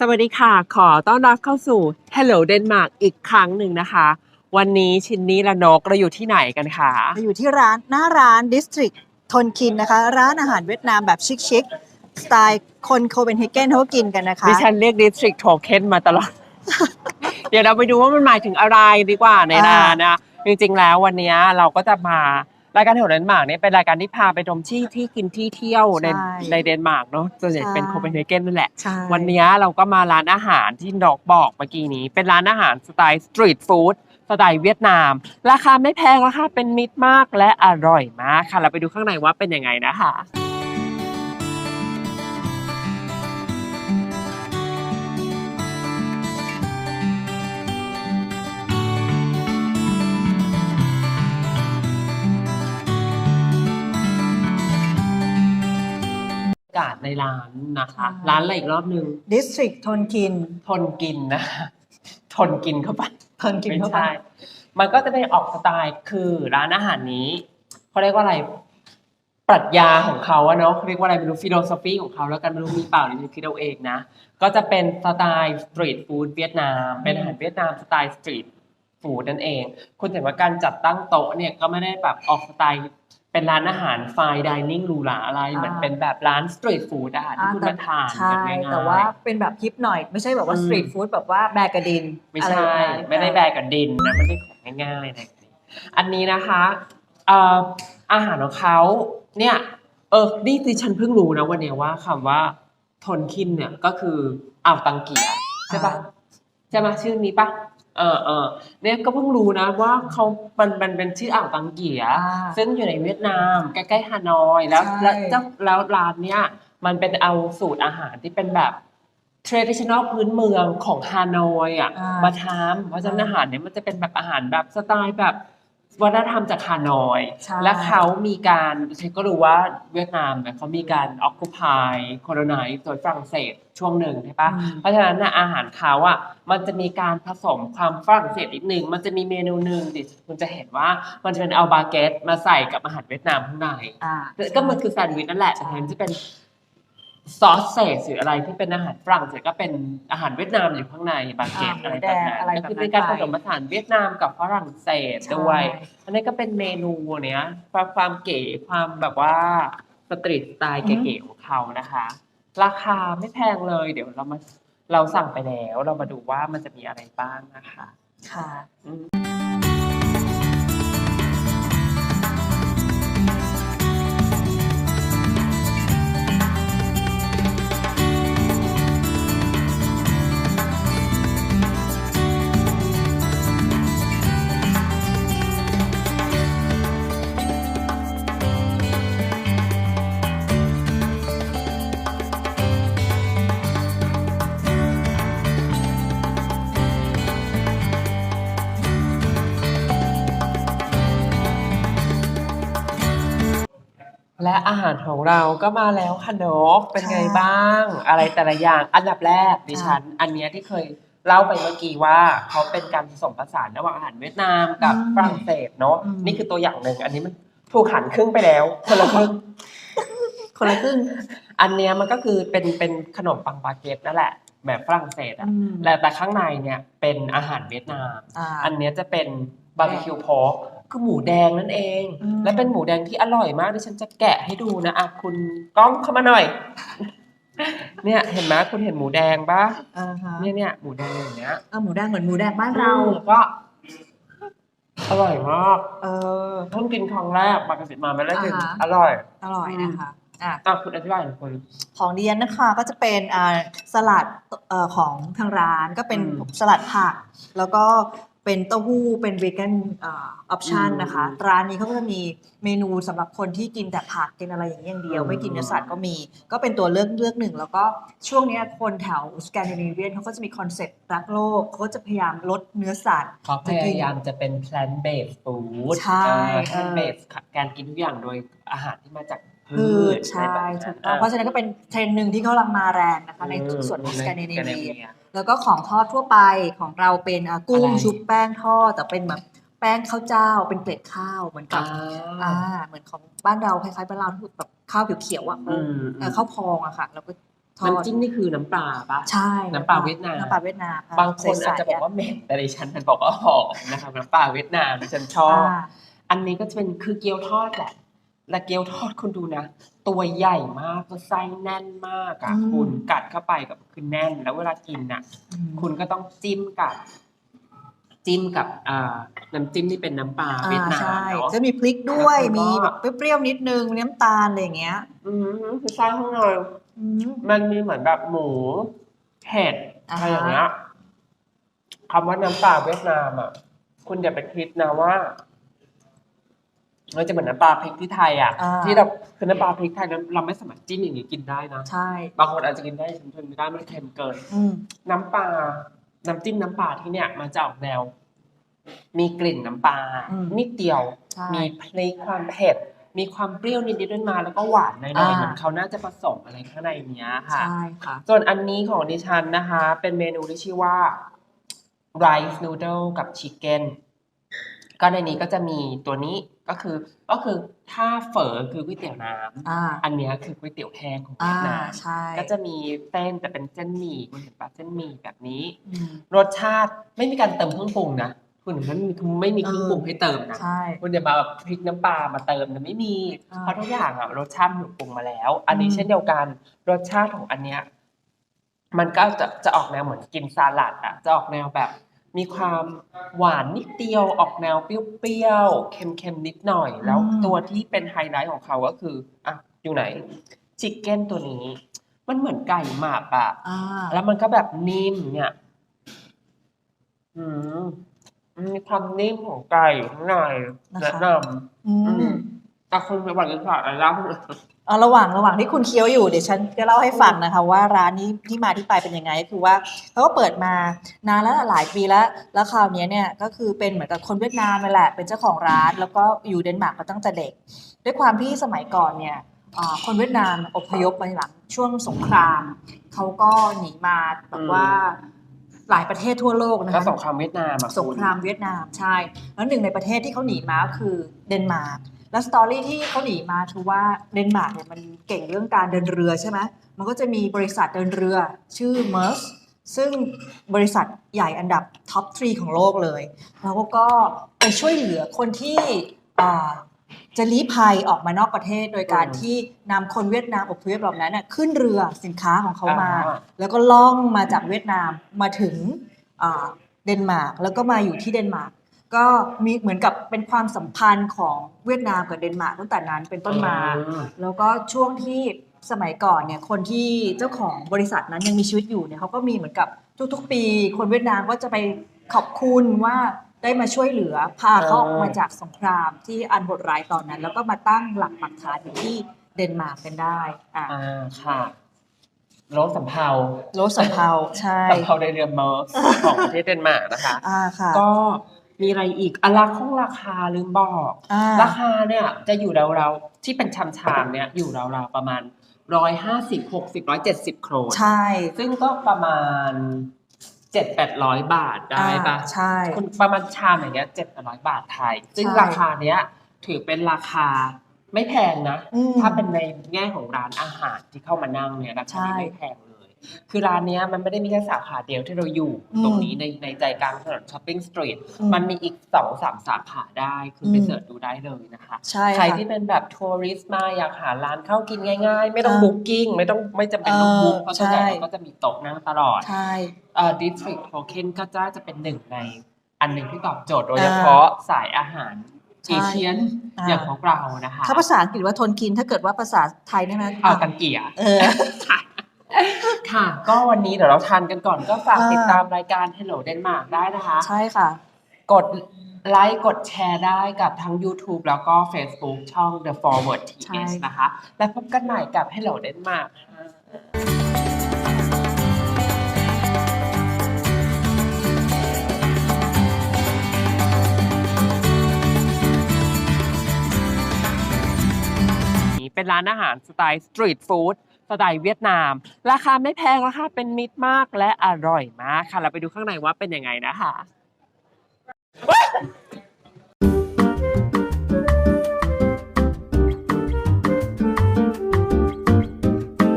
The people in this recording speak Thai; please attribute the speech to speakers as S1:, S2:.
S1: สวัสดีค่ะ ขอต้อนรับเข้าสู่ Hello Denmark อีกครั้งหนึ่งนะคะ วันนี้ชินนี้และนกเราอยู่ที่ไหนกันคะ
S2: เราอยู่ที่ร้านหน้าร้าน District ทนคินนะคะ ร้านอาหารเวียดนามแบบชิคๆสไตล์คนโคเปนเฮเกนเขาก็กินกันนะคะ
S1: ดิฉันเรียก District Token มาตลอด เดี๋ยวเราไปดูว่ามันหมายถึงอะไรดีกว่าในร้านนะ จริงๆแล้ววันนี้เราก็จะมา รายการ Hello Denmark เนี่ยเป็นรายการที่พาไปชมที่ที่กินที่เที่ยวใน
S2: ใช่
S1: ในเดนมาร์กเนาะส่วนใหญ่เป็น
S2: ใช่
S1: โคเปนเฮเกนนั่นแหละ
S2: ใช่
S1: วันนี้เราก็มาร้านอาหารที่นกบอกเมื่อกี้นี้ เป็นร้านอาหารสไตล์สตรีทฟู้ดสไตล์เวียดนาม ราคาไม่แพงราคาเป็นมิตรมากและอร่อยมากค่ะ เราไปดูข้างในว่าเป็นยังไงนะคะ กาศในร้านนะคะ ร้านอะไรอีกรอบนึง
S2: ดิสทริกทนคิน
S1: ทนกินนะ ทนกินเข้าไป
S2: ทนกิน
S1: ไม่
S2: เข้าไป
S1: ใช่มันก็จะเป็นออกสไตล์คือร้านอาหารนี้เขาเรียกว่าอะไรปรัชญาของเขาอะเนาะเขาเรียกว่าอะไรไม่รู้ฟิโลโซฟีของเขาแล้วกันไม่รู้มีเปล่าหรือคิดเอาเองนะ ก็จะเป็นสไตล์สตรีทฟู้ดเวียดนาม เป็นอาหารเวียดนามสไตล์สตรีทฟู้ดนั่นเอง คุณเห็นว่าการจัดตั้งโต๊ะเนี่ยก็ไม่ได้แบบออกสไตล์ เป็นร้านอาหารไฟดิเนิ่งหรูหราอะไร เหมือนเป็นแบบร้านสตรีทฟู้ดอาหารที่คุณมาทาน
S2: ใช่
S1: กันง่ายๆ
S2: แต่ว่าเป็นแบบฮิปหน่อย ไม่ใช่แบบว่า
S1: อืม
S2: สตรีทฟู้ดแบบว่าแบกกระดิน
S1: ไม่
S2: อะร
S1: ใช่
S2: อย่างนั้น
S1: ไม่ได้แบกกับดินนะไม่ได้ของง่ายๆนะอันนี้นะคะเอ่ออาหารของเขาเนี่ยเออนี่ดิฉันเพิ่งรู้นะวันเนี้ยว่าคำว่าทนคินเนี่ยก็คืออ่าวตังเกียใช่ปะใช่ไหมชื่อนี้ปะ เออเออเนี่ยก็เพิ่งรู้นะว่าเขามันมันเป็นชื่ออ่าวตังเกีย
S2: อ่า
S1: ซึ่งอยู่ในเวียดนามใกล้ๆฮานอย แล้ว
S2: ใช่
S1: แล้วเจ้าแล้วร้านเนี้ยมันเป็นเอาสูตรอาหารที่เป็นแบบ traditional พื้นเมืองของฮานอยอะ
S2: อ่าม
S1: มาทำเพราะฉะนั้นอาหารเนี้ยมันจะเป็นแบบอาหารแบบสไตล์แบบ วัฒนธรรมจากฮานอย
S2: ใช่
S1: และเขามีการฉันก็รู้ว่าเวียดนามเนี่ยเขามีการ occupy colonize โดยฝรั่งเศสช่วงหนึ่งใช่ปะ
S2: อืม
S1: เพราะฉะนั้นนะอาหารเขาอะมันจะมีการผสมความฝรั่งเศสนิดนึง มันจะมีเมนูหนึ่งดิคุณจะเห็นว่ามันจะเป็นเอาบาเกตมาใส่กับอาหารเวียดนามข้างใน
S2: อ่า
S1: ก็มันคือแซนด์วิชนั่นแหละ
S2: ใช่
S1: แต่แทนที่เป็น ซอสเศษหรืออะไรที่เป็นอาหารฝรั่งเศสก็เป็นอาหารเวียดนามอยู่ข้างในบาเกต
S2: อ่า
S1: อะไร
S2: หมูแด
S1: แบบ
S2: ง
S1: นั้น
S2: อะไร
S1: ก็
S2: แบบ
S1: คือ
S2: นั้น
S1: เป็นการ
S2: ไป
S1: ผสมผสานเวียดนามกับฝรั่งเศสด้วย
S2: ใช่
S1: อันนี้ก็เป็นเมนูเนี้ยความความเก๋ความแบบว่าสตรีทสไตล์เก๋ๆของเขานะคะ ราคาไม่แพงเลย เดี๋ยวเรามาเราสั่งไปแล้ว เรามาดูว่ามันจะมีอะไรบ้างนะคะ
S2: ค่ะ
S1: อืมและอาหารของเราก็มาแล้วค่ะนกเป็นไง
S2: ค่ะ
S1: บ้าง อะไรแต่ละอย่างอันดับแรกดิฉัน อันเนี้ยที่เคยเล่าไปเมื่อกี้ว่าเขาเป็นการผสมผสานระหว่างอาหารเวียดนามกับ
S2: อืม
S1: ฝรั่งเศสเนาะ
S2: อืม
S1: นี่คือตัวอย่างหนึ่งอันนี้มันถูกหันครึ่งไปแล้วคนละครึ่ง
S2: คนละครึ่ง
S1: อันเนี้ยมันก็คือเป็นเป็นขนมปังบาเกตนั่นแหละแบบฝรั่งเศสอะ
S2: อืม
S1: แต่แต่ข้างในเนี่ยเป็นอาหารเวียดนาม
S2: อ่า
S1: อันเนี้ยจะเป็นบาร์บีคิวพอก คือหมูแดงนั่นเอง
S2: อืม
S1: และเป็นหมูแดงที่อร่อยมากดิฉันจะแกะให้ดูนะอะคุณกล้องเข้ามาหน่อย เนี่ยเห็นไหมคุณเห็นหมูแดงปะ
S2: อ่าฮะ
S1: เนี่ยเนี่ยหมูแดงอย่างเนี้ย
S2: เอาหมูแดงเหมือนหมูแดงบ้านเรา
S1: อืมก็ อร่อยมาก
S2: เออ
S1: เพิ่งกินครั้งแรกปกติมาไม่ได้กิน
S2: อ่าฮะ
S1: อร่อย
S2: อร่อยนะคะอะ
S1: อะคุณอธิบายหน่อยคุณ
S2: ของเดียนนะคะก็จะเป็นอ่าสลัดเอ่อของทางร้านก็เป็น
S1: อืม
S2: สลัดผัก แล้วก็ เป็นเต้าหู้เป็นวีแกนออปชัน
S1: อืม
S2: นะคะร้านนี้เขาก็จะมีเมนูสำหรับคนที่กินแต่ผักกินอะไรอย่างนี้อย่างเดียว
S1: อืม
S2: ไม่กินเนื้อสัตว์ก็มี ก็เป็นตัวเลือกเลือกหนึ่ง แล้วก็ช่วงเนี้ยคนแถวสแกนดิเนเวียนเขาก็จะมีคอนเซ็ปต์รักโลกเขาก็จะพยายามลดเนื้อสัตว์
S1: เขาพยายามจะเป็น plant based food
S2: ใช่
S1: อ่า
S2: เออ
S1: plant based การกินทุกอย่างโดยอาหารที่มาจากพื
S2: พืช
S1: ช
S2: ใช่
S1: อะไร
S2: ถู
S1: แบบ
S2: กต้องเพราะฉะนั้นก็เป็นเทรนด์หนึ่งที่เขากำลังมาแรงนะคะในส่วนของสแกนดิเนเวีย แล้วก็ของทอดทั่วไปของเราเป็นอะกุ้ง
S1: อะไร
S2: ชุบแป้งทอดแต่เป็นแบบแป้งข้าวเจ้าเป็นเกล็ดข้าวเหมือนกับ
S1: อ่า
S2: อ่าเหมือนของบ้านเราคล้ายๆบ้านเราที่แบบข้าวเขียวๆอะ
S1: อืม
S2: เออข้าวพองอะค่ะแล้วก็ทอด
S1: น้ำจิ้มนี่คือน้ำปลาปะ
S2: ใช่
S1: น้ำปลาเวียดนาม
S2: น้ำปลาเวียดนามะ
S1: บางคน
S2: ใสๆ
S1: อาจจะบอกว่าเหม็นแต่ดิฉันมันบอกว่าหอมนะครับน้ำปลาเวียดนามดิฉันชอบ
S2: อ่า
S1: อันนี้ก็จะเป็นคือเกี๊ยวทอดแหละ และเกี๊ยวทอดคุณดูนะ ตัวใหญ่มากแล้วไส้แน่นมากอะคุณกัดเข้าไปกับคือแน่น แล้วเวลากินน่ะ
S2: อืม
S1: คุณก็ต้องจิ้มกับ จิ้มกับอ่าน้ำจิ้มที่เป็นน้ำปลา
S2: อ่า
S1: เวียดนาม
S2: ใช่
S1: เนาะ
S2: จะมีพริกด้วย
S1: แล้วก็
S2: มีแบบเปรี้ยวๆนิดนึงมีน้ำตาลอะไรอย่างเงี้ย
S1: อืมคือไส้ข้างใน
S2: อืม
S1: มันมีเหมือนแบบหมูเห็ด
S2: อ่า
S1: อะไร
S2: ฮะ
S1: อย่างเงี้ยคำว่าน้ำปลาเวียดนามอะ คุณอย่าไปคิดนะว่า มันจะเหมือนน้ำปลาพริกที่ไทยอะ
S2: อ่า
S1: ที่เราคือน้ำปลาพริกไทยนั้นเราไม่สามารถจิ้มอย่างนี้กินได้นะ
S2: ใช่
S1: บางคนอาจจะกินได้ฉันทนไม่ได้มันเค็มเกิน
S2: อืม
S1: น้ำปลา น้ำจิ้มน้ำปลาที่เนี่ย มันจะออกแนว มีกลิ่นน้ำปลา
S2: อืม
S1: นิดเดียว
S2: ใช่
S1: มีเพลงความเผ็ด มีความเปรี้ยวนิดๆด้วยมา แล้วก็หวานหน่อย
S2: อ่า
S1: ๆเหมือนเขาน่าจะผสมอะไรข้างในเนี้ยค่ะ
S2: ใช่ค่ะ
S1: ส่วนอันนี้ของดิฉันนะคะ เป็นเมนูที่ชื่อว่า rice noodle กับ chicken ก็ในนี้ก็จะมีตัวนี้ก็คือก็คือถ้าเฝอคือก๋วยเตี๋ยวน้ำ
S2: อ่า
S1: อันเนี้ยคือก๋วยเตี๋ยวแห้งของ
S2: อ่า
S1: เวียดนาม
S2: ใช่
S1: ก็จะมีเส้นแต่เป็นเส้นหมี่คุณเห็นปะเส้นหมี่แบบนี้
S2: อืม
S1: รสชาติไม่มีการเติมเครื่องปรุงนะคุณมันไม่มีไม่มีเครื่องปรุงให้เติมนะ
S2: ใช่
S1: คุณอย่ามาแบบพริกน้ำปลามาเติมนะไม่มี
S2: อ่า
S1: เพราะทุกอย่างอะรสชาติมันถูกปรุงมาแล้ว อันนี้
S2: อืม
S1: เช่นเดียวกันรสชาติของอันเนี้ยมันก็จะจะออกแนวเหมือนกินสลัดอะจะออกแนวแบบ มีความหวานนิดเดียวออกแนวเปรี้ยวๆ เค็มๆ นิดหน่อย แล้วตัวที่เป็นไฮไลท์ของเขาก็คืออะอยู่ไหนชิคเก้นตัวนี้ มันเหมือนไก่หมาบอะ
S2: อ่า
S1: แล้วมันก็แบบนิ่มเนี่ยอืมมันมีความนิ่มของไก่ข้างในแนะน
S2: อืำ
S1: อื
S2: ม
S1: ม แต่คนไปบอกกันฝากอะไรเล่า
S2: เอาระหว่างระหว่างที่คุณเคี้ยวอยู่เดี๋ยวฉันจะเล่าให้ฟังนะคะ ว่าร้านนี้ที่มาที่ไปเป็นยังไงก็คือว่าเขาก็เปิดมานานแล้วหลายปีแล้ว แล้วคราวเนี้ยเนี่ยก็คือเป็นเหมือนกับคนเวียดนามนั่นแหละเป็นเจ้าของร้าน แล้วก็อยู่เดนมาร์กมาตั้งแต่เด็ก ด้วยความที่สมัยก่อนเนี่ยอ่าคนเวียดนามอพยพมาหลังช่วงสงครามเขาก็หนีมาแบบว่าหลายประเทศทั่วโลกนะ
S1: ก็
S2: คะ
S1: สงครามเวียดนามอะ
S2: สงครามเวียดนามใช่แล้วหนึ่งในประเทศที่เขาหนีมาก็คือเดนมาร์ก แล้วสตอรี่ที่เขาหนีมาคือว่าเดนมาร์กเนี่ยมันเก่งเรื่องการเดินเรือใช่ไหมมันก็จะมีบริษัทเดินเรือชื่อ m e r s ซึ่งบริษัทใหญ่อันดับท็อป3ของโลกเลย แล้วก็ไปช่วยเหลือคนที่อ่าจะลี้ภัยออกมานอกประเทศโดยการที่นำคนเวียดนามอพยพเหล่านั้นน่ะขึ้นเรือสินค้าของเขามา
S1: อ่า
S2: แล้วก็ล่องมาจากเวียดนามมาถึงอ่าเดนมาร์กแล้วก็มาอยู่ที่เดนมาร์ก ก็มีเหมือนกับเป็นความสัมพันธ์ของเวียดนามกับเดนมาร์กตั้งแต่นั้นเป็นต้นมา
S1: อืม
S2: แล้วก็ช่วงที่สมัยก่อนเนี่ยคนที่เจ้าของบริษัทนั้นยังมีชีวิตอยู่เนี่ยเขาก็มีเหมือนกับทุกๆ ปี คนเวียดนามก็จะไปขอบคุณว่าได้มาช่วยเหลือพาเขาออกมาจากสงครามที่อันโหดร้ายตอนนั้น แล้วก็มาตั้งหลักปักฐานอยู่ที่เดนมาร์กกันได้อ่า
S1: อ่าค่ะรถสำเภา
S2: โลสำเภาใช่
S1: สำเภาในเรือเมอร์สของประเทศเดนมาร์กนะคะ
S2: อ่าค่ะ
S1: ก็ มีอะไรอีกอะราคงราคาลืมบอก
S2: อ่า
S1: ราคาเนี่ยจะอยู่ราวๆที่เป็นชามชามๆเนี่ยอยู่ราวๆประมาณร้อยห้าสิบหกสิบร้อยเจ็ดสิบโครน
S2: ใช่
S1: ซึ่งก็ประมาณเจ็ดแปดร้อยบาทได้ปะ
S2: อ่าใช่
S1: คุณประมาณชามอย่างเงี้ยเจ็ดแปดร้อยบาทไทย ซึ่ง
S2: ใช่
S1: ราคาเนี้ยถือเป็นราคาไม่แพงนะ
S2: อืม
S1: ถ้าเป็นในแง่ของร้านอาหารที่เข้ามานั่งเนี่ยราคา
S2: ใช่
S1: นี้ไม่แพงเลย คือร้านเนี้ยมันไม่ได้มีแค่สาขาเดียวที่เราอยู่
S2: อืม
S1: ตรงนี้ในในใจกลางถนนช้อปปิ้งสตรีท
S2: อืม
S1: มันมีอีกสองสามสาขาได้คือไป
S2: อืม
S1: เสิร์ชดูได้เลยนะคะ
S2: ใช่
S1: ใคร
S2: ค่ะ
S1: ที่เป็นแบบทัวริสต์มาอยากหาร้านเข้ากินง่ายๆ ไม่ต้อง
S2: อ่า
S1: บุ๊กิ้งไม่ต้องไม่จำเป็นต้องบุ๊ก
S2: เออ
S1: เพราะส่วนใหญ่
S2: ใช่
S1: เราก็จะมีโต๊ะนั่งตลอด
S2: ใช่
S1: เอ่อ district token ก็จะจะเป็นหนึ่งในอันหนึ่งที่ตอบโจทย์โดย
S2: อ่า
S1: เฉพาะสายอาหาร
S2: ใช่
S1: เอเชียน
S2: อ่า
S1: อย่างของเรานะคะ
S2: ถ้าภาษาอังกฤษว่าทนกินถ้าเกิดว่าภาษาไทยเนี่ยนะ
S1: เอากันเกียร์
S2: เออ
S1: ค่ะ ก็วันนี้เดี๋ยวเราทานกันก่อนก็ฝาก
S2: อ่า
S1: ติดตามรายการ Hello Denmark ได้นะคะ
S2: ใช่ค่ะ
S1: กดไลค์กดแชร์ได้กับทั้ง YouTube แล้วก็ Facebook ช่อง The Forward
S2: ใช่
S1: TS นะคะ และพบกันใหม่กับ Hello Denmark ค่ะนี่เป็นร้านอาหารสไตล์สตรีทฟู้ด สไตล์เวียดนาม ราคาไม่แพงราคาเป็นมิตรมากและอร่อยมากค่ะ เราไปดูข้างในว่าเป็นยังไงนะคะ